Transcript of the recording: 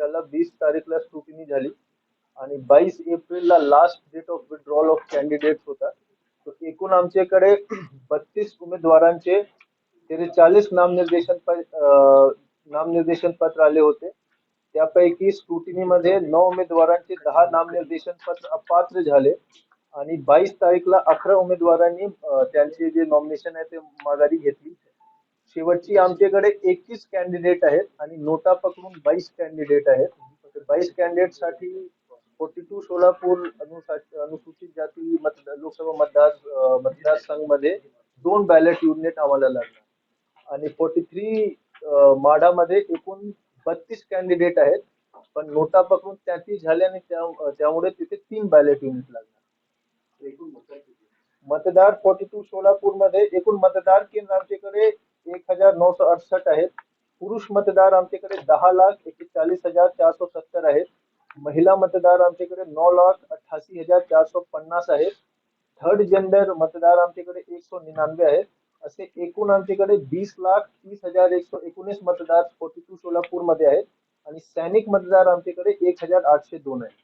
त्याला वीस तारीखला स्क्रुटिनी झाली. आणि बावीस एप्रिलला last date of withdrawal of candidate होता. तर एकूण आमच्याकडे बत्तीस उमेदवारांचे चाळीस नामनिर्देशन प- नामनिर्देशन पत्र आले होते. त्यापैकी स्क्रुटिनीमध्ये नऊ उमेदवारांचे दहा नामनिर्देशन पत्र अपात्र झाले. आणि बावीस तारीखला अकरा उमेदवारांनी त्यांचे जे नॉमिनेशन आहे ते माघारी घेतली. शेवटची आमच्याकडे एकवीस कॅन्डिडेट आहेत आणि नोटा पकडून बावीस कॅन्डिडेट आहेत. बावीस कॅन्डिडेटसाठी फोर्टी टू सोलापूर अनुसा- अनुसूचित जाती मतदार लोकसभा मतदार अं, मतदारसंघमध्ये दोन बॅलेट युनिट आम्हाला लागणार. आणि फोर्टी थ्री माढामध्ये एकूण बत्तीस कॅन्डिडेट आहेत. पण नोटा पकडून त्यातीस झाल्याने त्या- त्यामुळे तिथे तीन बॅलेट युनिट लागणार. मतदार फोर्टी टू सोलापूरमध्ये एकूण मतदार केंद्र आमच्याकडे हजार नऊशे अडसष्ट आहेत. पुरुष मतदार आमच्याकडे दहा लाख एकेचाळीस हजार चारशे सत्तर आहेत. महिला मतदार आमच्याकडे नऊ लाख अठ्ठासी हजार चारशे पन्नास आहेत. थर्ड जेंडर मतदार आमच्याकडे एकशे निन्यानवे आहेत. असे एकूण आमच्याकडे वीस लाख तीस हजार एकशे एकोणीस मतदार फोर्टी टू सोलापूरमध्ये आहेत. आणि सैनिक मतदार आमच्याकडे एक हजार आठशे दोन आहेत.